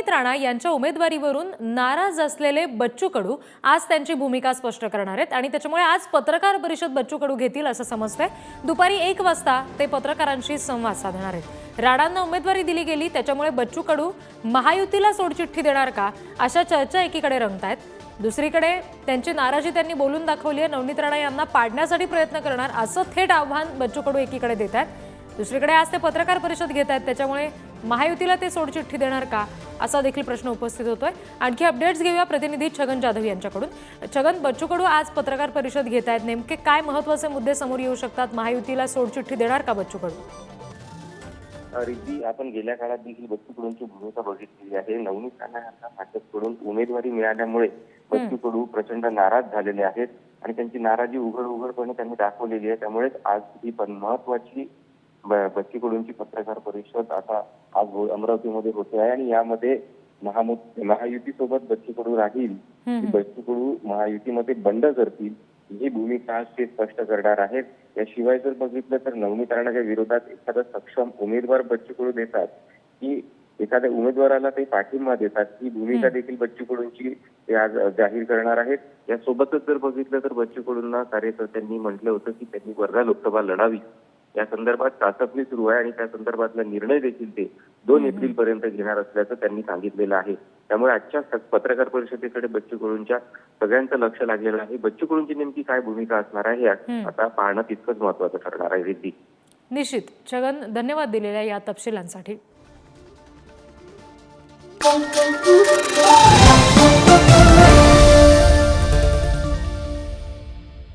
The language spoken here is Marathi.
नवनीत राणा यांच्या उमेदवारीवरून नाराज असलेले बच्चू कडू आज त्यांची भूमिका स्पष्ट करणार आहेत आणि त्याच्यामुळे आज पत्रकार परिषद बच्चू कडू घेतील असं समजतंय. दुपारी एक वाजता ते पत्रकारांशी संवाद साधणार आहेत. राणांना उमेदवारी दिली गेली त्याच्यामुळे बच्चू कडू महायुतीला सोडचिठ्ठी देणार का? अशा चर्चा एकीकडे रंगतायत. दुसरीकडे त्यांची नाराजी त्यांनी बोलून दाखवली आहे. नवनीत राणा यांना पाडण्यासाठी प्रयत्न करणार असं थेट आव्हान बच्चू कडू एकीकडे देत आहेत दुसरीकडे आज ते पत्रकार परिषद घेत आहेत त्याच्यामुळे महायुतीला ते सोडचिठ्ठी देणार का? असा देखील प्रश्न उपस्थित होतोय. आणखी अपडेट्स घेऊया प्रतिनिधी छगन जाधव यांच्याकडून. छगन बच्चू कडू आज पत्रकार परिषद घेत आहेत. नेमके काय महत्त्वाचे मुद्दे समोर येऊ शकतात? महायुतीला सोडचिठ्ठी देणार का बच्चू कडू रिद्धी आपण गेल्या काळात देखील बच्चू कडूंची भूमिका बघितलेली आहे. नवनीत राणा यांना भाजपकडून उमेदवारी मिळाल्यामुळे बच्चू कडू प्रचंड नाराज झालेले आहेत आणि त्यांची नाराजी उघड उघडपणे त्यांनी दाखवलेली आहे. त्यामुळेच आज ही पण महत्वाची बच्चू कडूंची पत्रकार परिषद आता आज अमरावतीमध्ये होते आहे आणि यामध्ये महामु महायुतीसोबत बच्चू कडू राहील बच्चू कडू महायुतीमध्ये बंड करतील ही भूमिका आज ते स्पष्ट करणार आहेत. याशिवाय जर बघितलं तर नवनीत राणाच्या विरोधात एखादा सक्षम उमेदवार बच्चू कडू देतात की एखाद्या उमेदवाराला ते पाठिंबा देतात ही भूमिका देखील बच्चू कडूंची ते आज जाहीर करणार आहेत. यासोबतच जर बघितलं तर बच्चू कडूंना कार्यकर्त्यांनी म्हटलं होतं की त्यांनी वर्धा लोकसभा लढावी. या संदर्भात चाचपणी सुरू आहे आणि त्या संदर्भातला निर्णय देखील ते दोन एप्रिल पर्यंत घेणार असल्याचं त्यांनी सांगितलेलं आहे. त्यामुळे आजच्या पत्रकार परिषदेकडे बच्चू कडूंच्या सगळ्यांचं लक्ष लागलेलं आहे. बच्चू कडूंची नेमकी काय भूमिका असणार आहे हे आता पाहणं तितकंच महत्वाचं ठरणार आहे रिद्धी. निश्चित. छगन धन्यवाद दिलेल्या या तपशिलांसाठी.